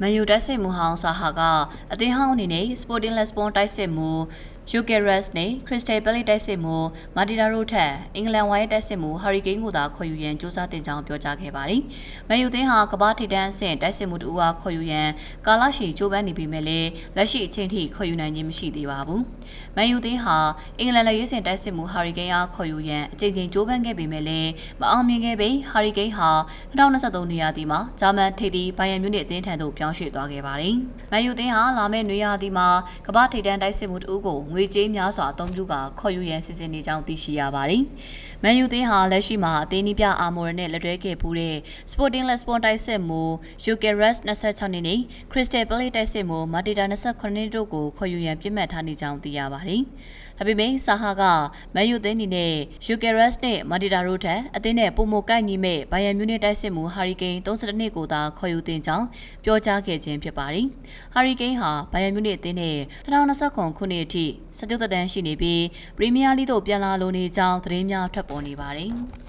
မန်ယူတိုက်စစ်မှုဟောင်းဆာဟာကအသင်းဟောင်းအနေနဲ့ Sporting Lisbon တိုက်စစ်မှု Bucharest နဲ့ Crystal Palace တိုက်စစ်မှုမာတီတာတို့ထက်အင်္ဂလန်ဝိုင်းတိုက်စစ်မှု Hurricane ကိုသာခေါ်ယူရန်စူးစမ်းတင်ကြောင်းပြောကြားခဲ့ပါတယ်။မန်ယူသင်းဟာကမ္ဘာထိပ်တန်းအဆင့်တိုက်စစ်မှုတူအားခေါ်ယူရန်ကာလရှည်ကြိုးပမ်းနေပေမဲ့လည်းလက်ရှိအချိန်ထိခေါ်ယူနိုင်ခြင်းမရှိသေးပါဘူး။မန်ယူသင်းဟာအင်္ဂလန်လက်ရေးစင်တိုက်စစ်မှု Hurricane အားခေါ်ယူရန်အကြိမ်ကြိမ်ကြိုးပမ်းခဲ့ပေမဲ့လည်းမအောင်မြင်ခဲ့ပေ Hurricane ဟာ2023နေရာသီမှာဂျာမန်ထိပ်သီးဘိုင်ယန်မြူနစ်အသင်းထံသို့ပြောင်းရွှေ့သွားခဲ့ပါတယ်။မန်ယူသင်းဟာလာမယ့်နွေရာသီမှာကမ္ဘာထိပ်တန်းတိုက်စစ်မှုတူကိုငွေကြေးများစွာအသုံးပြုကာခေါ်ယူရန်စီစဉ်နေကြောင်းသိရှိရပါတယ်။မန်ယူသင်းဟာလက်ရှိမှာအသင်းနီးပြအာမော်ရနဲ့လက်တွဲခဲ့ပူးတဲ့ Sporting Lisbon တိုက်စစ်မှု Bucharest 26နှစ်နဲ့ Crystal Palace တိုက်စစ်မှု Matida 28နှစ်တို့ကိုခေါ်ယူရန်ပြစ်မှတ်ထားနေကြောင်းသိရပါတယ်။ဒါပေမဲ့ဆာဟာကမန်ယူသင်းအနေနဲ့ Bucharest နဲ့ Matida တို့ထက်အသင်းနဲ့ပုံမကိုက်ညီမဲ့ဘိုင်ယန်မြူနစ်တိုက်စစ်မှု Hurricane 32နှစ်ကိုသာခေါ်ယူတင်ကြောင်းပြောကြားခဲ့ခြင်းဖြစ်ပါတယ်။ Hurricane ဟာဘိုင်ယန်မြူနစ်အသင်းနဲ့2029ခုနှစ်အထိ စတုသက်တမ်းရှိနေပြီးပရီးမီးယားလိသို့ပြန်လာလိုနေကြောင်းသတင်းများထွက်ပေါ်နေပါတယ်။